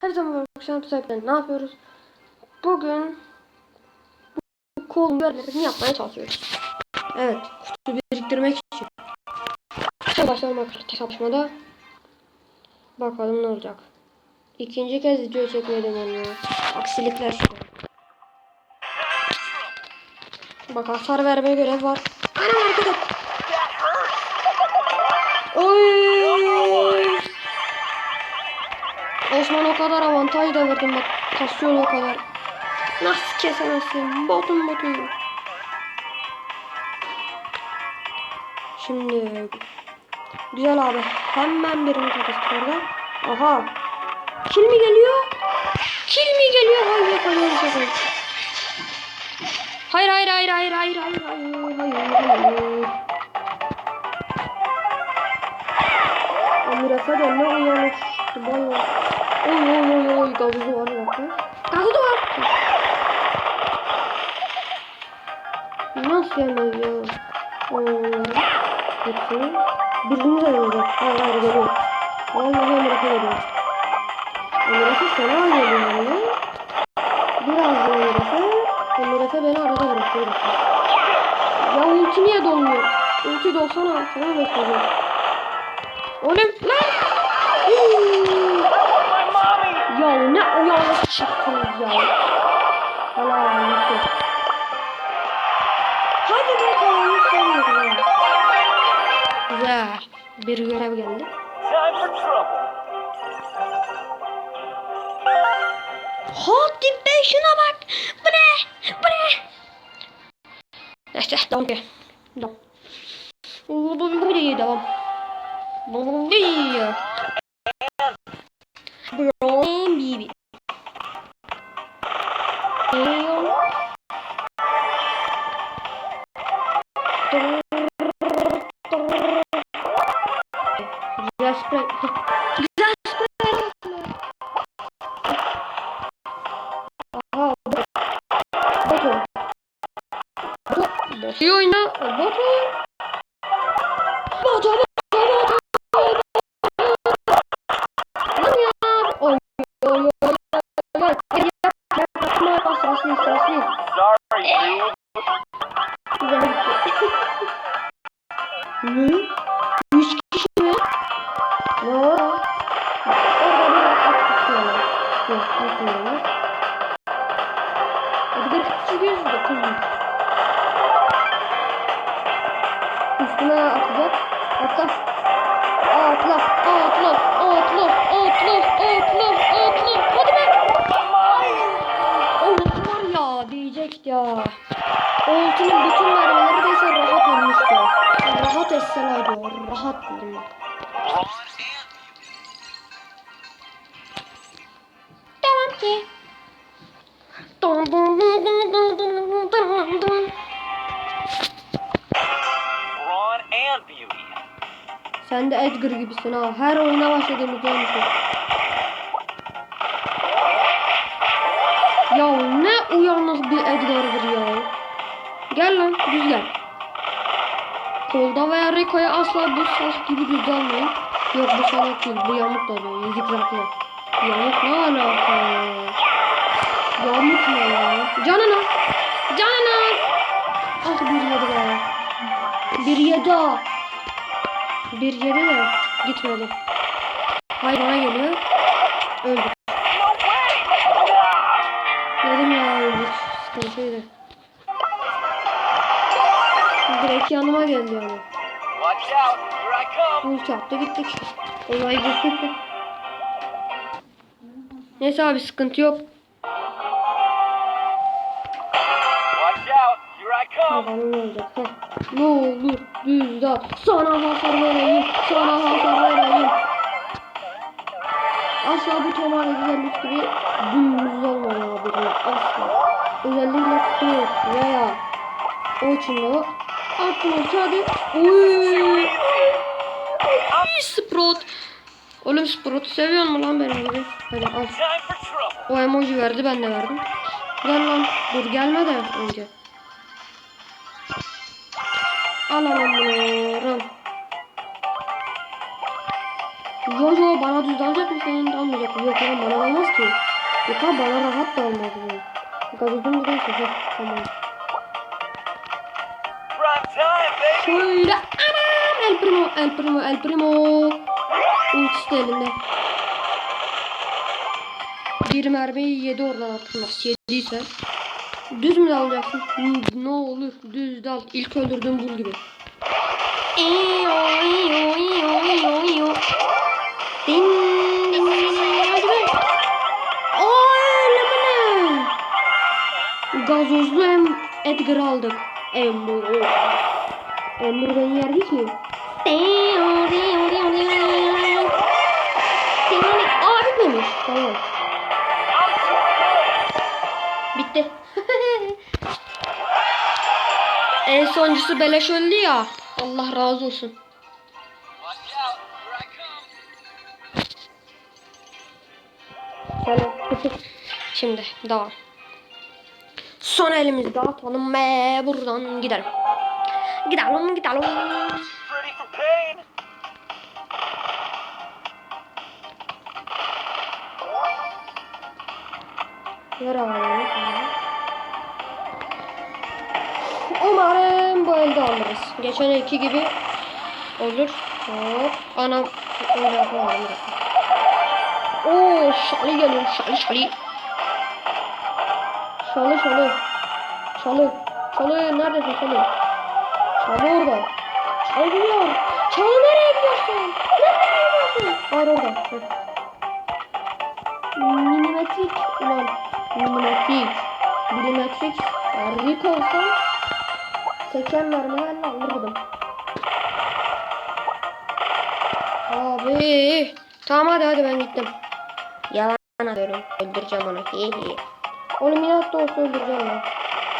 Her zaman akşam sahipleri ne yapıyoruz? Bugün bu kolun görevlerini yapmaya çalışıyoruz. Evet, kutu biriktirmek için. Başlayalım arkadaşlar çalışmada. Bakalım ne olacak. İkinci kez video onu ya. Aksilikler şu. Bak hasar verme görev var. Anam et. Oy. Osman o kadar avantaj da verdim bak. Kasıyor o kadar. Nasıl kesemezsin? Botun botu. Şimdi güzel abi. Hemen birini kapattık orada. Aha. Kil mi geliyor? Kil mi geliyor? Hayır hayır hayır. Hayır hayır hayır hayır hayır hayır hayır hayır hayır. Mirafa da ne uyanıkmıştı bana. Oy oy oy oy gazı duvarı yok ya. Gazı duvar. Nasıl yanıyor ya? Oy. Bakayım. Birini de vuracak. Allah geliyor. Allah Mirafa geliyor. Mirafa sana oynuyor yani. Biraz da Mirafa. Mirafa beni arada bırakıyor. Ya ulti niye dolmuyor? Ulti dolsana. Sana bekleyeceğim. Oğlum lan. ya ne o yana çıktınız ya. Allah'ım yıkıyor. Hadi be ben sevmedim ya. Bir görev geldi. Hop ben şuna bak. Bu ne? Bu ne? Neyse, tamam ki. Tamam. Bu bir devam. Bombier. Bombier. Güzel sprey. Güzel sprey. Aha. Bakın. Bu oyunda bu sakin ol sakin ol. Güzel Hı? Üç kişi mi? Yo. Orada bir at tutuyorlar. Yok tutuyorlar. E, bir de küçük yüz de kızım. Üstüne atacak. Atla. Aa atla. Aa atla. Aa O. Rahat bak. Tamam ki. Dun dun dun dun dun dun dun dun. And beauty. Sen de Edgar gibisin ha. Her oyuna başladığımızda olmuşsun. Ya ne uyanık bir Edgar'dır ya. Gel lan düz gel. Kolda veya Rico'ya asla bu saç gibi düz almayın. Yok bu salak değil. Bu yamuk da böyle. Zikzaklı. Yamuk ne alaka ya? Yamuk ne ya? Canına. Canına. Ah bir yedi be. Bir yedi ha. Bir yedi de gitmedi. Hayır bana geliyor. Öldü. Dedim ya öldük. Sıkıntıydı. Yanıma geldi yani. Ulti attı gittik. Olay bu. Neyse abi sıkıntı yok. Bakalım ne olacak. Heh. Ne olur düz dal. Sana hasar vereyim. Sana hasar vereyim. Asla bu tomar güzellik gibi dümdüz olmamalı birini. Asla. Özellikle kılıç veya o içinde o. Aklımız hadi. Uy. Sprout. Oğlum Sprout seviyor mu lan beni hadi. Hadi al. O emoji verdi ben de verdim. Gel lan. Dur gelme de önce. Al. Ram. Yo yo bana düz dalacak mısın? Dalmayacak mı? Yok lan bana dalmaz ki. Yok lan bana rahat dalmaz. Gazozun de şaka. Tamam. Şöyle anam el primo el primo el primo. Ultisi de elinde. Bir mermiyi yedi oradan artık nasıl yediyse. Düz mü dalacaksın? Hmm, Ne olur düz dal. İlk öldürdüğüm bul gibi. İyo, iyo, iyo, iyo, iyo. Ding? Gazozlu hem Edgar aldık. Ember. Ember beni yerdi ki. Aa bitmemiş. Tamam. Bitti. en sonuncusu beleş öldü ya. Allah razı olsun. Selam. Şimdi devam. Son elimizi dağıtalım ve buradan gidelim. Gidelim gidelim. Ready for pain? Yara alalım. Umarım bu elde alırız. Geçen iki gibi olur. Hop. Anam. Oo şali geliyor. Şali şali. Şalı şalı. Şalı. Şalı neredesin şalı? Şalı orada. Şalı gidiyor. Şalı nereye gidiyorsun? Nereye gidiyorsun? Hayır orada. Heh. Milimetrik ulan. Milimetrik. Milimetrik. Rik olsam 80 mermilerle alırdım. Abi. Tamam hadi hadi ben gittim. Yalan atıyorum. Öldüreceğim onu. Hi hi. Oğlum inat da olsa öldüreceğim lan.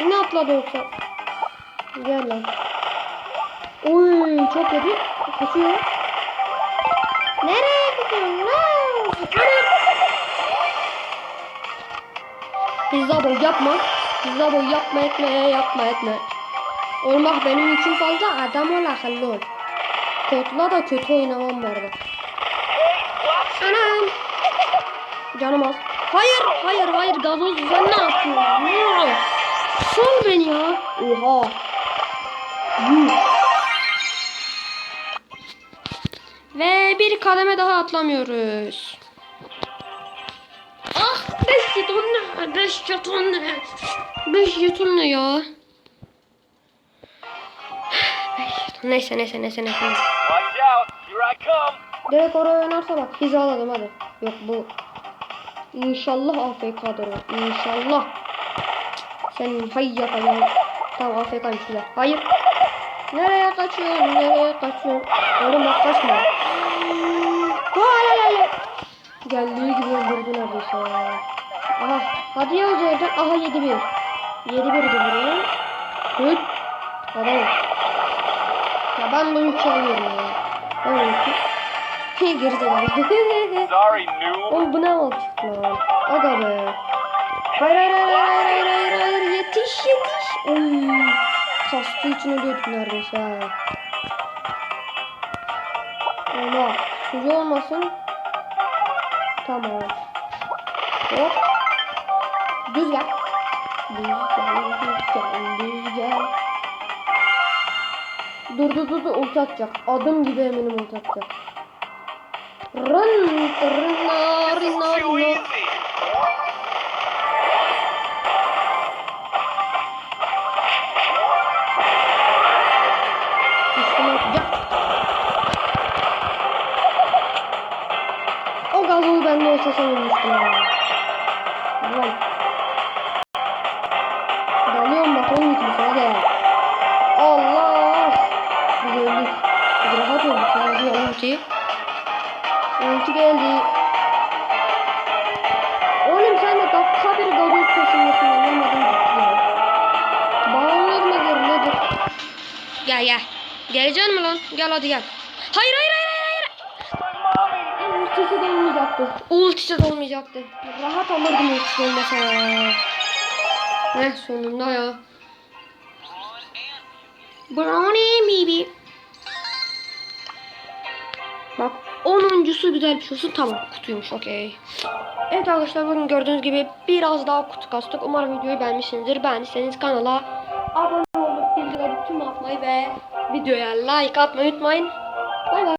İnatla da olsa. Gel lan. Oy çok kötü. Kaçıyor. Nereye gidiyorsun lan? Pizza boy yapma. Pizza boy yapma etme yapma etme. Oğlum bak benim yüküm fazla adam ol akıllı ol. Da kötü oynamam bu arada. Anam. Canım az. Hayır hayır hayır gazoz sen ne yapıyorsun? Sal beni ya. Oha. Yuh. Ve bir kademe daha atlamıyoruz. Ah 5 jeton ne? 5 jeton ne? 5 jeton ne ya? 5 jeton. Neyse neyse neyse neyse. Watch out, here I come. Direkt oraya oynarsa bak hizaladım hadi. Yok bu. İnşallah AFK'dır o. İnşallah. Sen hay yapalım. Tamam AFK'ymış güzel. Hayır. Nereye kaçıyorsun? Nereye kaçıyorsun? Oğlum bak kaçma. Geldiği gibi öldürdü neredeyse. Aha. Hadi ya Zeydan. Aha 7-1. 7-1 de buraya. Hıt. Adam. Ya ben bunu çalıyorum ya. Ben bunu Geri dönelim. Oğlum bu ne oldu lan? Aga be. Hayır hayır hayır hayır hayır hayır hayır yetiş yetiş. Oy. Kastığı için ölüyorduk neredeyse ha. Ama sucu olmasın. Tamam. Hop. Düz gel. Düz gel, düz gel, düz gel. Dur dur dur dur ulti atacak. Adım gibi eminim ulti atacak. Run, run, run, run, Too run. easy. Üstüne atacak. O gazoyu bende olsa sen ölmüştün ya. Ulan. Dalıyorum bak onun gibi hadi. Allah. Biz öldük. Biz rahat olduk ya. Ya ulti. Ulti geldi. Oğlum sen de dakika bir gazoz peşindesin anlamadım gitti ya. Bağlanır mıdır nedir? Gel gel. Geleceksin mi lan? Gel hadi gel. Hayır hayır hayır hayır. hayır. Ultisi de olmayacaktı. Ultisi de olmayacaktı. Rahat alırdım ultisi olmasa ya. Heh sonunda ya. Brownie Onuncusu güzel bir şey olsun. Tamam kutuymuş okey. Evet arkadaşlar bugün gördüğünüz gibi biraz daha kutu kastık. Umarım videoyu beğenmişsinizdir. Beğendiyseniz kanala abone olup bildirimleri tüm atmayı ve videoya like atmayı unutmayın. Bay bay.